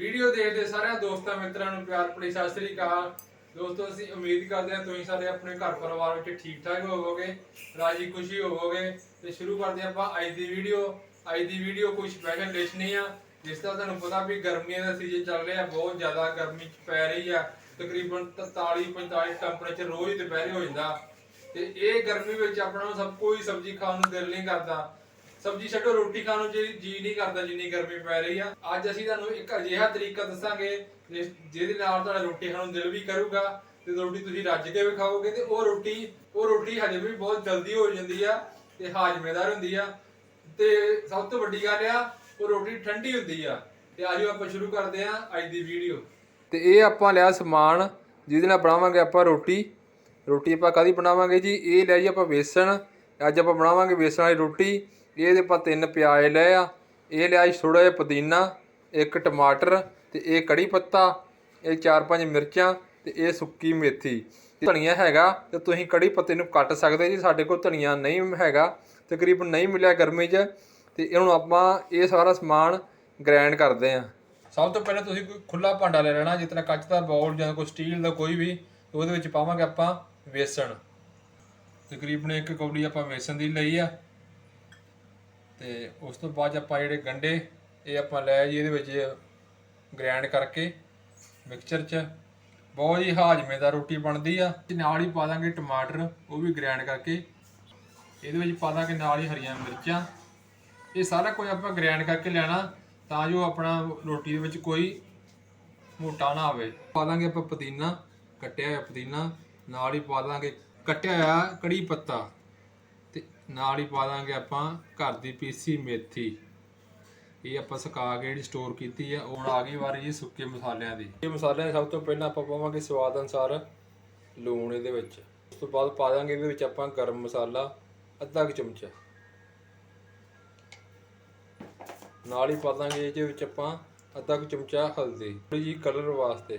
Video ਦੇਖਦੇ ਸਾਰਿਆਂ ਦੋਸਤਾਂ ਮਿੱਤਰਾਂ ਨੂੰ ਪਿਆਰ ਭਰੀ ਸਤਿ ਸ੍ਰੀ ਅਕਾਲ। ਦੋਸਤੋ, ਅਸੀਂ ਉਮੀਦ ਕਰਦੇ ਹਾਂ ਤੁਸੀਂ ਸਾਰੇ ਆਪਣੇ ਘਰ ਪਰਿਵਾਰ ਵਿੱਚ ਠੀਕ ਠਾਕ ਹੋਵੋਗੇ, ਰਾਜੀ ਖੁਸ਼ੀ ਹੋਵੋਗੇ ਤੇ ਸ਼ੁਰੂ ਕਰਦੇ ਹਾਂ ਆਪਾਂ ਅੱਜ ਦੀ ਵੀਡੀਓ। ਅੱਜ ਦੀ ਵੀਡੀਓ ਕੋਈ ਸਪੈਸ਼ਲ ਡਿਸ਼ ਨਹੀਂ ਆ, ਜਿਸ ਤਰ੍ਹਾਂ ਤੁਹਾਨੂੰ ਪਤਾ ਵੀ ਗਰਮੀਆਂ ਦਾ ਸੀਜ਼ਨ ਚੱਲ ਰਿਹਾ, ਬਹੁਤ ਜ਼ਿਆਦਾ ਗਰਮੀ ਪੈ ਰਹੀ ਆ। ਤਕਰੀਬਨ 43 45 ਟੈਂਪਰੇਚਰ ਰੋਜ਼ ਦੁਪਹਿਰੇ ਹੋ ਜਾਂਦਾ। ਤੇ ਇਹ ਗਰਮੀ ਵਿੱਚ ਆਪਣਾ ਸਭ ਕੋਈ ਸਬਜ਼ੀ ਖਾਣ ਨੂੰ ਦਿਲ ਨਹੀਂ ਕਰਦਾ। ਸਬਜ਼ੀ ਛੱਡੋ, ਰੋਟੀ ਖਾਣ ਨੂੰ ਜੀ ਜੀ ਨਹੀਂ ਕਰਦਾ, ਜਿੰਨੀ ਗਰਮੀ ਪੈ ਰਹੀ ਆ। ਅੱਜ ਅਸੀਂ ਤੁਹਾਨੂੰ ਇੱਕ ਅਜਿਹਾ ਤਰੀਕਾ ਦੱਸਾਂਗੇ, ਜਿਸ- ਜਿਹਦੇ ਨਾਲ ਤੁਹਾਡਾ ਰੋਟੀ ਖਾਣ ਨੂੰ ਦਿਲ ਵੀ ਕਰੂਗਾ ਤੇ ਰੋਟੀ ਤੁਸੀਂ ਰੱਜ ਕੇ ਵੀ ਖਾਓਗੇ ਤੇ ਉਹ ਰੋਟੀ ਉਹ ਰੋਟੀ ਹਜੇ ਵੀ ਬਹੁਤ ਜਲਦੀ ਹੋ ਜਾਂਦੀ ਆ ਤੇ ਹਾਜ਼ਮੇਦਾਰ ਹੁੰਦੀ ਆ। ਤੇ ਸਭ ਤੋਂ ਵੱਡੀ ਗੱਲ ਆ, ਉਹ ਰੋਟੀ ਠੰਡੀ ਹੁੰਦੀ ਆ। ਤੇ ਆਜੋ ਆਪਾਂ ਸ਼ੁਰੂ ਕਰਦੇ ਆ ਅੱਜ ਦੀ ਵੀਡੀਓ। ਤੇ ਇਹ ਆਪਾਂ ਲਿਆ ਸਮਾਨ, ਜਿਹਦੇ ਨਾਲ ਬਣਾਵਾਂਗੇ ਆਪਾਂ ਰੋਟੀ। ਰੋਟੀ ਆਪਾਂ ਕਾਦੀ ਬਣਾਵਾਂਗੇ ਜੀ? ਇਹ ਲੈ ਜੀ ਆਪਾਂ ਵੇਸਣ ਅੱਜ ਆਪਾਂ ਬਣਾਵਾਂਗੇ ਵੇਸਣ ਵਾਲੀ ਰੋਟੀ। ਇਹਦੇ ਆਪਾਂ ਤਿੰਨ ਪਿਆਜ਼ ਲਏ ਆ। ਇਹ ਲਿਆ ਜੀ ਥੋੜਾ ਜਿਹਾ ਪੁਦੀਨਾ, ਇੱਕ ਟਮਾਟਰ ਤੇ ਇਹ ਕੜੀ ਪੱਤਾ, ਇਹ ਚਾਰ ਪੰਜ ਮਿਰਚਾਂ ਤੇ ਇਹ ਸੁੱਕੀ ਮੇਥੀ। ਧਨੀਆ ਹੈਗਾ ਤੇ ਤੁਸੀਂ ਕੜੀ ਪੱਤੇ ਨੂੰ ਕੱਟ ਸਕਦੇ ਜੀ, ਸਾਡੇ ਕੋਲ ਧਨੀਆ ਨਹੀਂ ਹੈਗਾ, ਤਕਰੀਬਨ ਨਹੀਂ ਮਿਲਿਆ ਗਰਮੀ 'ਚ ਤੇ ਇਹਨੂੰ ਆਪਾਂ ਇਹ ਸਾਰਾ ਸਮਾਨ ਗ੍ਰਾਈਂਡ ਕਰਦੇ ਆ। ਸਭ ਤੋਂ ਪਹਿਲਾਂ ਤੁਸੀਂ ਕੋਈ ਖੁੱਲਾ ਭਾਂਡਾ ਲੈ ਲੈਣਾ, ਜਿਸ ਤਰ੍ਹਾਂ ਕੱਚ ਦਾ ਬਾਉਲ ਜਾਂ ਕੋਈ ਸਟੀਲ ਦਾ ਕੋਈ ਵੀ ਉਹਦੇ ਵਿੱਚ ਪਾਵਾਂਗੇ ਆਪਾਂ ਵੇਸਣ। ਤਕਰੀਬਨ ਇੱਕ ਕੌਲੀ ਆਪਾਂ ਵੇਸਣ ਦੀ ਲਈ ਆ। ਤੇ ਉਸ ਤੋਂ ਬਾਅਦ 'ਚ ਆਪਾਂ ਜਿਹੜੇ ਗੰਡੇ, ਇਹ ਆਪਾਂ ਲੈ ਜੀ, ਇਹਦੇ ਵਿੱਚ ਗ੍ਰੈਂਡ ਕਰਕੇ ਮਿਕਸਚਰ 'ਚ। ਬਹੁਤ ਹੀ ਹਾਜ਼ਮੇਦਾਰ ਰੋਟੀ ਬਣਦੀ ਆ। ਤੇ ਨਾਲ ਹੀ ਪਾ ਦਾਂਗੇ ਟਮਾਟਰ, ਉਹ ਵੀ ਗ੍ਰੈਂਡ ਕਰਕੇ। ਇਹਦੇ ਵਿੱਚ ਪਾ ਦਾਂਗੇ ਨਾਲ ਹੀ ਹਰੀਆਂ ਮਿਰਚਾਂ। ਇਹ ਸਾਰਾ ਕੁਝ ਆਪਾਂ ਗ੍ਰੈਂਡ ਕਰਕੇ ਲੈਣਾ, ਤਾਂ ਜੋ ਆਪਣਾ ਰੋਟੀ ਦੇ ਵਿੱਚ ਕੋਈ ਮੋਟਾ ਨਾ ਆਵੇ। ਪਾ ਦਾਂਗੇ ਆਪਾਂ ਪੁਦੀਨਾ, ਕੱਟਿਆ ਹੋਇਆ ਪੁਦੀਨਾ। ਨਾਲ ਹੀ ਪਾ ਦਾਂਗੇ ਕੱਟਿਆ ਹੋਇਆ ਕੜੀ ਪੱਤਾ। ਨਾਲ ਹੀ ਪਾ ਦਾਂਗੇ ਆਪਾਂ ਘਰ ਦੀ ਪੀਸੀ ਮੇਥੀ। ਇਹ ਆਪਾਂ ਸੁਕਾ ਕੇ ਜਿਹੜੀ ਸਟੋਰ ਕੀਤੀ ਆ ਹੁਣ ਆ ਗਈ ਵਾਰੀ ਜੀ ਸੁੱਕੇ ਮਸਾਲਿਆਂ ਦੀ। ਇਹ ਮਸਾਲਿਆਂ ਸਭ ਤੋਂ ਪਹਿਲਾਂ ਆਪਾਂ ਪਾਵਾਂਗੇ ਸਵਾਦ ਅਨੁਸਾਰ ਲੂਣ ਇਹਦੇ ਵਿੱਚ। ਉਸ ਤੋਂ ਬਾਅਦ ਪਾ ਦਾਂਗੇ ਇਹਦੇ ਵਿੱਚ ਆਪਾਂ ਗਰਮ ਮਸਾਲਾ ਅੱਧਾ ਕੁ ਚਮਚਾ। ਨਾਲ ਹੀ ਪਾ ਦਾਂਗੇ ਇਹਦੇ ਵਿੱਚ ਆਪਾਂ ਅੱਧਾ ਕੁ ਚਮਚਾ ਹਲਦੀ। ਥੋੜੀ ਜੀ ਕਲਰ ਵਾਸਤੇ।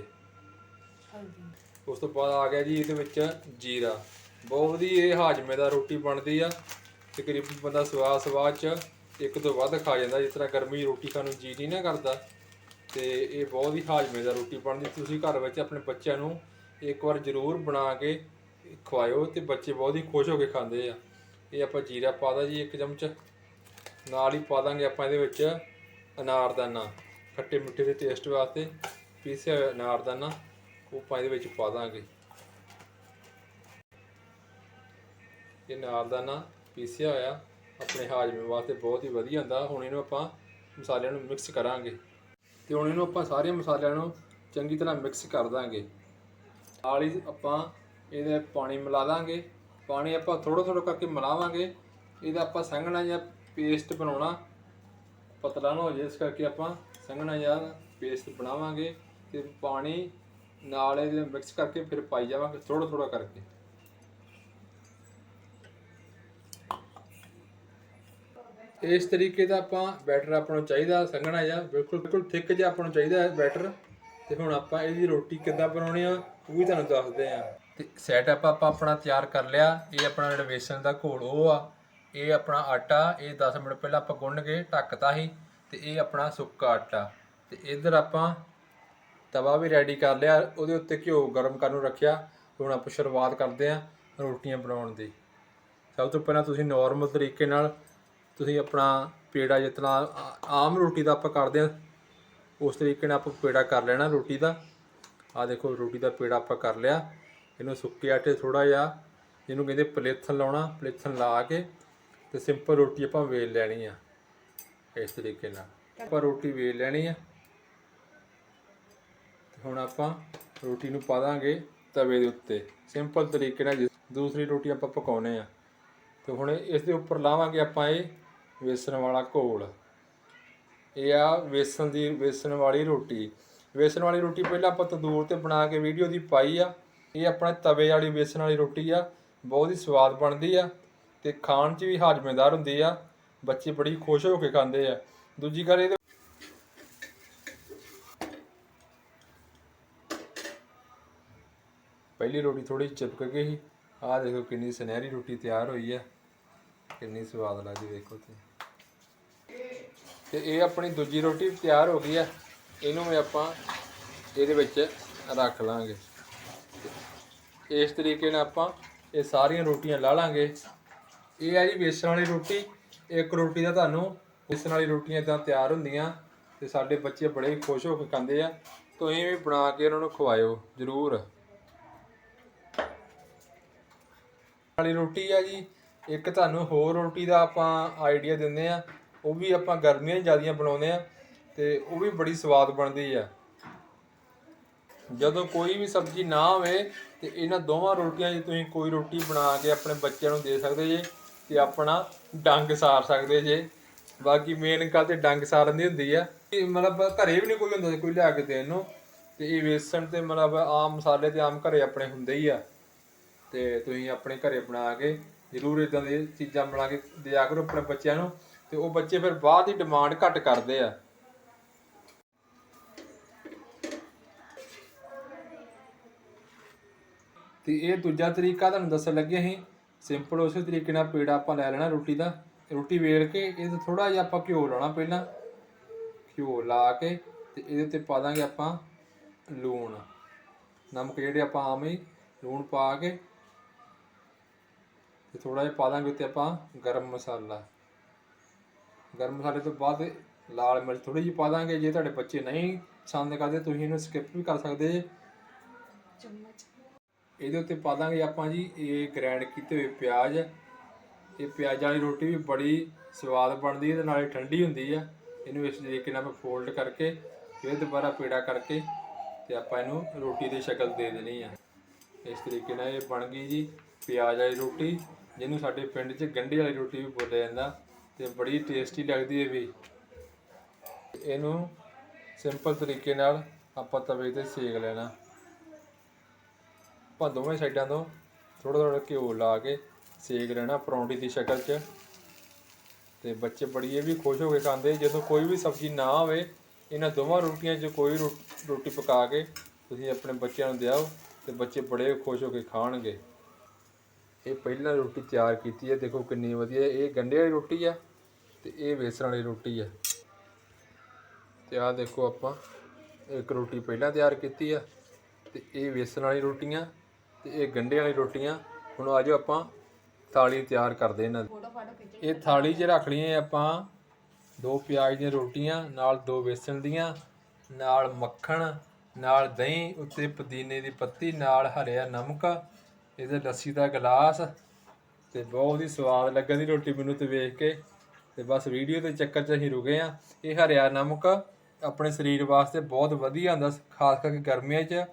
ਉਸ ਤੋਂ ਬਾਅਦ ਆ ਗਿਆ ਜੀ ਇਹਦੇ ਵਿੱਚ ਜੀਰਾ। ਬਹੁਤ ਵਧੀਆ, ਇਹ ਹਾਜ਼ਮੇ ਦਾ ਰੋਟੀ ਬਣਦੀ ਆ। ਤਕਰੀਬਨ ਬੰਦਾ ਸਵਾਦ ਸਵਾਦ ਚ ਇੱਕ ਤੋਂ ਵੱਧ ਖਾ ਜਾਂਦਾ, ਜਿਸ ਤਰ੍ਹਾਂ ਗਰਮੀ ਰੋਟੀ ਖਾਣ ਨੂੰ ਜੀ ਨਹੀਂ ਨਾ ਕਰਦਾ। ਤੇ ਇਹ ਬਹੁਤ ਹੀ ਹਾਜ਼ਮੇ ਦਾ ਰੋਟੀ ਬਣਦੀ, ਤੁਸੀਂ ਘਰ ਵਿੱਚ ਆਪਣੇ ਬੱਚਿਆਂ ਨੂੰ ਇੱਕ ਵਾਰ ਜ਼ਰੂਰ ਬਣਾ ਕੇ ਖਵਾਇਓ ਤੇ ਬੱਚੇ ਬਹੁਤ ਹੀ ਖੁਸ਼ ਹੋ ਕੇ ਖਾਂਦੇ ਆ। ਇਹ ਆਪਾਂ ਜੀਰਾ ਪਾ ਦਾ ਜੀ ਇੱਕ ਚਮਚ, ਨਾਲ ਹੀ ਪਾ ਦਾਂਗੇ ਆਪਾਂ ਇਹਦੇ ਵਿੱਚ ਅਨਾਰਦਾਨਾ। ਖੱਟੇ ਮਿੱਠੇ ਦੇ ਟੇਸਟ ਵਾਸਤੇ ਪੀਸਿਆ ਹੋਇਆ ਅਨਾਰਦਾਨਾ, ਉਹ ਆਪਾਂ ਇਹਦੇ ਵਿੱਚ ਪਾ ਦਾਂਗੇ। ਇਹ ਨਾਰ ਦਾ ਨਾ ਪੀਸਿਆ ਹੋਇਆ, ਆਪਣੇ ਹਾਜ਼ਮੇ ਵਾਸਤੇ ਬਹੁਤ ਹੀ ਵਧੀਆ ਹੁੰਦਾ। ਹੁਣ ਇਹਨੂੰ ਆਪਾਂ ਮਸਾਲਿਆਂ ਨੂੰ ਮਿਕਸ ਕਰਾਂਗੇ। ਤੇ ਹੁਣ ਇਹਨੂੰ ਆਪਾਂ ਸਾਰੇ ਮਸਾਲਿਆਂ ਨੂੰ ਚੰਗੀ ਤਰ੍ਹਾਂ ਮਿਕਸ ਕਰ ਦਾਂਗੇ। ਨਾਲ ਹੀ ਆਪਾਂ ਇਹਦੇ ਪਾਣੀ ਮਿਲਾ ਦਾਂਗੇ। ਪਾਣੀ ਆਪਾਂ ਥੋੜਾ ਥੋੜਾ ਕਰਕੇ ਮਿਲਾਵਾਂਗੇ। ਇਹਦਾ ਆਪਾਂ ਸੰਘਣਾ ਜਾਂ ਪੇਸਟ ਬਣਾਉਣਾ। ਪਤਲਾ ਨਾ ਹੋ ਜਾਏ, ਇਸ ਕਰਕੇ ਆਪਾਂ ਸੰਘਣਾ ਜਾਂ ਪੇਸਟ ਬਣਾਵਾਂਗੇ। ਤੇ ਪਾਣੀ ਨਾਲ ਇਹਦੇ ਮਿਕਸ ਕਰਕੇ ਫਿਰ ਪਾਈ ਜਾਵਾਂਗੇ ਥੋੜਾ ਥੋੜਾ ਕਰਕੇ। ਇਸ ਤਰੀਕੇ ਦਾ ਆਪਾਂ ਬੈਟਰ ਆਪਾਂ ਨੂੰ ਚਾਹੀਦਾ, ਸੰਘਣਾ ਜਾਂ ਬਿਲਕੁਲ ਬਿਲਕੁਲ ਥਿੱਕ ਜਿਹਾ ਆਪਾਂ ਨੂੰ ਚਾਹੀਦਾ ਹੈ ਬੈਟਰ। ਤੇ ਹੁਣ ਆਪਾਂ ਇਹਦੀ ਰੋਟੀ ਕਿੱਦਾਂ ਬਣਾਉਣੀ ਆ, ਉਹ ਵੀ ਤੁਹਾਨੂੰ ਦੱਸਦੇ ਆ। ਤੇ ਸੈਟਅਪ ਆਪਾਂ ਆਪਣਾ ਤਿਆਰ ਕਰ ਲਿਆ। ਇਹ ਆਪਣਾ ਜਿਹੜਾ ਵੇਸਣ ਦਾ ਘੋਲ ਉਹ ਆ। ਇਹ ਆਪਣਾ ਆਟਾ, ਇਹ 10 ਮਿੰਟ ਪਹਿਲਾਂ ਆਪਾਂ ਗੁੰਨ ਕੇ ਢੱਕਤਾ ਸੀ। ਤੇ ਇਹ ਆਪਣਾ ਸੁੱਕਾ ਆਟਾ। ਤੇ ਇਧਰ ਆਪਾਂ ਤਵਾ ਵੀ ਰੈਡੀ ਕਰ ਲਿਆ। ਉਹਦੇ ਉੱਤੇ ਘਿਓ ਗਰਮ ਕਰਨ ਨੂੰ ਰੱਖਿਆ। ਹੁਣ ਆਪਾਂ ਸ਼ੁਰੂਆਤ ਕਰਦੇ ਆ ਰੋਟੀਆਂ ਬਣਾਉਣ ਦੀ। ਸਭ ਤੋਂ ਪਹਿਲਾਂ ਤੁਸੀਂ ਨਾਰਮਲ ਤਰੀਕੇ ਨਾਲ ਤੁਸੀਂ ਆਪਣਾ ਪੇੜਾ ਜਿਤਨਾ ਆ- ਆਮ ਰੋਟੀ ਦਾ ਆਪਾਂ ਕਰਦੇ ਆ ਉਸ ਤਰੀਕੇ ਨਾਲ ਆਪਾਂ ਪੇੜਾ ਕਰ ਲੈਣਾ ਰੋਟੀ ਦਾ। ਆ ਦੇਖੋ, ਰੋਟੀ ਦਾ ਪੇੜਾ ਆਪਾਂ ਕਰ ਲਿਆ। ਇਹਨੂੰ ਸੁੱਕੇ ਆਟੇ ਥੋੜਾ ਜਿਹਾ, ਇਹਨੂੰ ਕਹਿੰਦੇ ਪਲੇਥਨ ਲਾਉਣਾ, ਪਲੇਥਨ ਲਾ ਕੇ ਤੇ ਸਿੰਪਲ ਰੋਟੀ ਆਪਾਂ ਵੇਲ ਲੈਣੀ ਆ, ਇਸ ਤਰੀਕੇ ਨਾਲ। ਆਪਾਂ ਰੋਟੀ ਵੇਲ ਲੈਣੀ ਆ। ਤੇ ਹੁਣ ਆਪਾਂ ਰੋਟੀ ਨੂੰ ਪਾ ਦਾਂਗੇ ਤਵੇ ਦੇ ਉੱਤੇ। ਸਿੰਪਲ ਤਰੀਕੇ ਨਾਲ ਜਿਸ- ਦੂਸਰੀ ਰੋਟੀ ਆਪਾਂ ਪਕਾਉਨੇ ਆ। ਤੇ ਹੁਣ ਇਸ ਦੇ ਉੱਪਰ ਲਾਵਾਂਗੇ ਆਪਾਂ ਇਹ ਵੇਸਣ ਵਾਲਾ ਘੋਲ। ਇਹ ਆ ਵੇਸਣ ਦੀ, ਵੇਸਣ ਵਾਲੀ ਰੋਟੀ। ਵੇਸਣ ਵਾਲੀ ਰੋਟੀ ਪਹਿਲਾਂ ਆਪਾਂ ਤੰਦੂਰ ਤੇ ਬਣਾ ਕੇ ਵੀਡੀਓ ਦੀ ਪਾਈ ਆ। ਇਹ ਆਪਣੇ ਤਵੇ ਵਾਲੀ ਵੇਸਣ ਵਾਲੀ ਰੋਟੀ ਆ। ਬਹੁਤ ਹੀ ਸਵਾਦ ਬਣਦੀ ਆ ਤੇ ਖਾਣ 'ਚ ਵੀ ਹਾਜ਼ਮੇਦਾਰ ਹੁੰਦੀ ਆ। ਬੱਚੇ ਬੜੀ ਖੁਸ਼ ਹੋ ਕੇ ਖਾਂਦੇ ਆ। ਦੂਜੀ ਗੱਲ ਇਹਦੇ ਪਹਿਲੀ ਰੋਟੀ ਥੋੜੀ ਚਿਪਕ ਗਈ ਸੀ। ਆਹ ਦੇਖੋ ਕਿੰਨੀ ਸੁਨਹਿਰੀ ਰੋਟੀ ਤਿਆਰ ਹੋਈ ਆ। ਕਿੰਨੀ ਸਵਾਦ ਲੱਗਦੀ ਦੇਖੋ ਤੇ। ਤੇ ਇਹ ਆਪਣੀ ਦੂਜੀ ਰੋਟੀ ਵੀ ਤਿਆਰ ਹੋ ਗਈ ਆ। ਇਹਨੂੰ ਵੀ ਆਪਾਂ ਇਹਦੇ ਵਿੱਚ ਰੱਖ ਲਾਂਗੇ। ਇਸ ਤਰੀਕੇ ਨਾਲ ਆਪਾਂ ਇਹ ਸਾਰੀਆਂ ਰੋਟੀਆਂ ਲਾ ਲਾਂਗੇ। ਇਹ ਆ ਜੀ ਬੇਸਣ ਵਾਲੀ ਰੋਟੀ। ਇੱਕ ਰੋਟੀ ਦਾ ਤੁਹਾਨੂੰ ਬੇਸਣ ਵਾਲੀ ਰੋਟੀਆਂ ਇਦਾਂ ਤਿਆਰ ਹੁੰਦੀਆਂ ਤੇ ਸਾਡੇ ਬੱਚੇ ਬੜੇ ਖੁਸ਼ ਹੋ ਕੇ ਖਾਂਦੇ ਆ। ਤੁਸੀਂ ਵੀ ਬਣਾ ਕੇ ਉਹਨਾਂ ਨੂੰ ਖਵਾਇਓ, ਜ਼ਰੂਰ। ਵਾਲੀ ਰੋਟੀ ਆ ਜੀ। ਇੱਕ ਤੁਹਾਨੂੰ ਹੋਰ ਰੋਟੀ ਦਾ ਆਪਾਂ ਆਈਡੀਆ ਦਿੰਦੇ ਆ। ਉਹ ਵੀ ਆਪਾਂ ਗਰਮੀਆਂ 'ਚ ਜ਼ਿਆਦੀਆਂ ਬਣਾਉਂਦੇ ਆ ਤੇ ਉਹ ਵੀ ਬੜੀ ਸਵਾਦ ਬਣਦੀ ਆ। ਜਦੋਂ ਕੋਈ ਵੀ ਸਬਜ਼ੀ ਨਾ ਹੋਵੇ ਤੇ ਇਹਨਾਂ ਦੋਵਾਂ ਰੋਟੀਆਂ 'ਚ ਤੁਸੀਂ ਕੋਈ ਰੋਟੀ ਬਣਾ ਕੇ ਆਪਣੇ ਬੱਚਿਆਂ ਨੂੰ ਦੇ ਸਕਦੇ ਜੇ ਤੇ ਆਪਣਾ ਡੰਗ ਸਾਰ ਸਕਦੇ ਜੇ। ਬਾਕੀ ਮੇਨ ਗੱਲ ਤੇ ਡੰਗ ਸਾਰਨ ਦੀ ਹੁੰਦੀ ਆ। ਇਹ ਮਤਲਬ ਘਰੇ ਵੀ ਨਹੀਂ ਕੋਈ ਹੁੰਦਾ ਕੋਈ ਲਿਆ ਕੇ ਦੇਣ ਨੂੰ। ਤੇ ਇਹ ਵੇਸਣ ਤੇ ਮਤਲਬ ਆਮ ਮਸਾਲੇ ਤੇ ਆਮ ਘਰੇ ਆਪਣੇ ਹੁੰਦੇ ਹੀ ਆ। ਤੇ ਤੁਸੀਂ ਆਪਣੇ ਘਰੇ ਬਣਾ ਕੇ ਜ਼ਰੂਰ ਇਦਾਂ ਦੀਆਂ ਚੀਜ਼ਾਂ ਬਣਾ ਕੇ ਦਿਆ ਕਰੋ ਆਪਣੇ ਬੱਚਿਆਂ ਨੂੰ। ਤੇ ਉਹ ਬੱਚੇ ਫਿਰ ਬਾਅਦ ਦੀ ਡਿਮਾਂਡ ਘੱਟ ਕਰਦੇ ਆ। ਤੇ ਇਹ ਦੂਜਾ ਤਰੀਕਾ ਤੁਹਾਨੂੰ ਦੱਸਣ ਲੱਗੇ ਅਸੀਂ। ਸਿੰਪਲ ਉਸੇ ਤਰੀਕੇ ਨਾਲ ਪੇੜਾ ਆਪਾਂ ਲੈ ਲੈਣਾ ਰੋਟੀ ਦਾ। ਰੋਟੀ ਵੇਲ ਕੇ ਇਹਦੇ ਥੋੜਾ ਜਿਹਾ ਆਪਾਂ ਘਿਓ ਲਾਉਣਾ ਪਹਿਲਾਂ। ਘਿਓ ਲਾ ਕੇ ਤੇ ਇਹਦੇ ਉੱਤੇ ਪਾ ਦਾਂਗੇ ਆਪਾਂ ਲੂਣ। ਨਮਕ ਜਿਹੜੇ ਆਪਾਂ ਆਮ ਹੀ ਲੂਣ ਪਾ ਕੇ ਤੇ ਥੋੜਾ ਜਿਹਾ ਪਾ ਦਾਂਗੇ ਉੱਤੇ ਆਪਾਂ ਗਰਮ ਮਸਾਲਾ। ਗਰਮ ਮਸਾਲੇ ਤੋਂ ਬਾਅਦ ਲਾਲ ਮਿਰਚ ਥੋੜੀ ਜਿਹੀ ਪਾ ਦਾਂਗੇ। ਜੇ ਤੁਹਾਡੇ ਬੱਚੇ ਨਹੀਂ ਪਸੰਦ ਕਰਦੇ, ਤੁਸੀਂ ਇਹਨੂੰ ਸਕਿਪ ਵੀ ਕਰ ਸਕਦੇ। ਜੇ ਇਹਦੇ ਉੱਤੇ ਪਾ ਦਾਂਗੇ ਆਪਾਂ ਜੀ, ਇਹ ਗ੍ਰੈਂਡ ਕੀਤੇ ਹੋਏ ਪਿਆਜ਼। ਇਹ ਪਿਆਜ਼ ਵਾਲੀ ਰੋਟੀ ਵੀ ਬੜੀ ਸਵਾਦ ਬਣਦੀ ਹੈ ਤੇ ਨਾਲੇ ਠੰਡੀ ਹੁੰਦੀ ਆ। ਇਹਨੂੰ ਇਸ ਤਰੀਕੇ ਨਾਲ ਆਪਾਂ ਫੋਲਡ ਕਰਕੇ, ਫਿਰ ਦੁਬਾਰਾ ਪੇੜਾ ਕਰਕੇ ਤੇ ਆਪਾਂ ਇਹਨੂੰ ਰੋਟੀ ਦੀ ਸ਼ਕਲ ਦੇ ਦੇਣੀ ਆ। ਇਸ ਤਰੀਕੇ ਨਾਲ ਇਹ ਬਣ ਗਈ ਜੀ ਪਿਆਜ਼ ਵਾਲੀ ਰੋਟੀ, ਜਿਹਨੂੰ ਸਾਡੇ ਪਿੰਡ 'ਚ ਗੰਢੇ ਵਾਲੀ ਰੋਟੀ ਵੀ ਬੋਲਿਆ ਜਾਂਦਾ। ਤੇ ਬੜੀ ਟੇਸਟੀ ਲੱਗਦੀ ਹੈ ਵੀ। ਇਹਨੂੰ ਸਿੰਪਲ ਤਰੀਕੇ ਨਾਲ ਆਪਾਂ ਤਵੇ ਤੇ ਸੇਕ ਲੈਣਾ। ਆਪਾਂ ਦੋਵੇਂ ਸਾਈਡਾਂ ਤੋਂ ਥੋੜਾ ਥੋੜਾ ਘਿਓ ਲਾ ਕੇ ਸੇਕ ਲੈਣਾ ਪਰੌਂਠੀ ਦੀ ਸ਼ਕਲ 'ਚ। ਤੇ ਬੱਚੇ ਬੜੀ ਇਹ ਵੀ ਖੁਸ਼ ਹੋ ਕੇ ਖਾਂਦੇ ਜਦੋਂ ਕੋਈ ਵੀ ਸਬਜ਼ੀ ਨਾ ਹੋਵੇ ਇਹਨਾਂ ਦੋਵਾਂ ਰੋਟੀਆਂ 'ਚ ਕੋਈ ਰੋ- ਰੋਟੀ ਪਕਾ ਕੇ ਤੁਸੀਂ ਆਪਣੇ ਬੱਚਿਆਂ ਨੂੰ ਦਿਓ ਤੇ ਬੱਚੇ ਬੜੇ ਖੁਸ਼ ਹੋ ਕੇ ਖਾਣਗੇ। ਇਹ ਪਹਿਲਾਂ ਰੋਟੀ ਤਿਆਰ ਕੀਤੀ ਹੈ ਦੇਖੋ ਕਿੰਨੀ ਵਧੀਆ, ਇਹ ਗੰਢੇ ਵਾਲੀ ਰੋਟੀ ਆ। ਤੇ ਇਹ ਵੇਸਣ ਵਾਲੀ ਰੋਟੀ ਆ। ਤੇ ਆਹ ਦੇਖੋ ਆਪਾਂ, ਇੱਕ ਰੋਟੀ ਪਹਿਲਾਂ ਤਿਆਰ ਕੀਤੀ ਆ ਤੇ ਇਹ ਵੇਸਣ ਵਾਲੀ ਰੋਟੀਆਂ ਤੇ ਇਹ ਗੰਢੇ ਵਾਲੀ ਰੋਟੀਆਂ। ਹੁਣ ਆਜੋ ਆਪਾਂ ਥਾਲੀ ਤਿਆਰ ਕਰਦੇ ਇਹਨਾਂ ਦੀ। ਇਹ ਥਾਲੀ 'ਚ ਰੱਖ ਲਈਏ ਆਪਾਂ ਦੋ ਪਿਆਜ਼ ਦੀਆਂ ਰੋਟੀਆਂ, ਨਾਲ ਦੋ ਵੇਸਣ ਦੀਆਂ, ਨਾਲ ਮੱਖਣ, ਨਾਲ ਦਹੀਂ, ਉੱਤੇ ਪੁਦੀਨੇ ਦੀ ਪੱਤੀ, ਨਾਲ ਹਰਿਆ ਨਮਕ, ਇਹਦੇ ਲੱਸੀ ਦਾ ਗਲਾਸ ਤੇ ਬਹੁਤ ਹੀ ਸਵਾਦ ਲੱਗਾ ਦੀ ਰੋਟੀ ਮੈਨੂੰ ਤੇ ਵੇਖ ਕੇ। ਤੇ ਬਸ ਵੀਡੀਓ ਦੇ ਚੱਕਰ 'ਚ ਅਸੀਂ ਰੁਕੇ ਆ ਇਹ ਹਰਿਆ ਨਮਕ ਆਪਣੇ ਸਰੀਰ ਵਾਸਤੇ ਬਹੁਤ ਵਧੀਆ ਹੁੰਦਾ ਖਾਸ ਕਰਕੇ ਗਰਮੀਆਂ 'ਚ।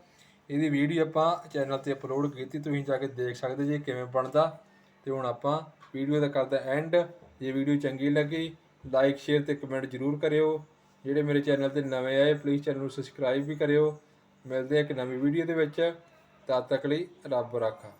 ਇਹਦੀ ਵੀਡੀਓ ਆਪਾਂ ਚੈਨਲ ਤੇ ਅਪਲੋਡ ਕੀਤੀ, ਤੁਸੀਂ ਜਾ ਕੇ ਦੇਖ ਸਕਦੇ ਜੇ ਕਿਵੇਂ ਬਣਦਾ। ਤੇ ਹੁਣ ਆਪਾਂ ਵੀਡੀਓ ਦਾ ਕਰਦਾ ਐਂਡ ਜੇ ਵੀਡੀਓ ਚੰਗੀ ਲੱਗੀ ਲਾਈਕ ਸ਼ੇਅਰ ਤੇ ਕਮੈਂਟ ਜ਼ਰੂਰ ਕਰਿਓ। ਜਿਹੜੇ ਮੇਰੇ ਚੈਨਲ ਤੇ ਨਵੇਂ ਆਏ ਪਲੀਜ਼ ਚੈਨਲ ਨੂੰ ਸਬਸਕ੍ਰਾਈਬ ਵੀ ਕਰਿਓ। ਮਿਲਦੇ ਆ ਇੱਕ ਨਵੀਂ ਵੀਡੀਓ ਦੇ ਵਿੱਚ। ਤਦ ਤੱਕ ਲਈ ਰੱਬ ਰਾਖਾ।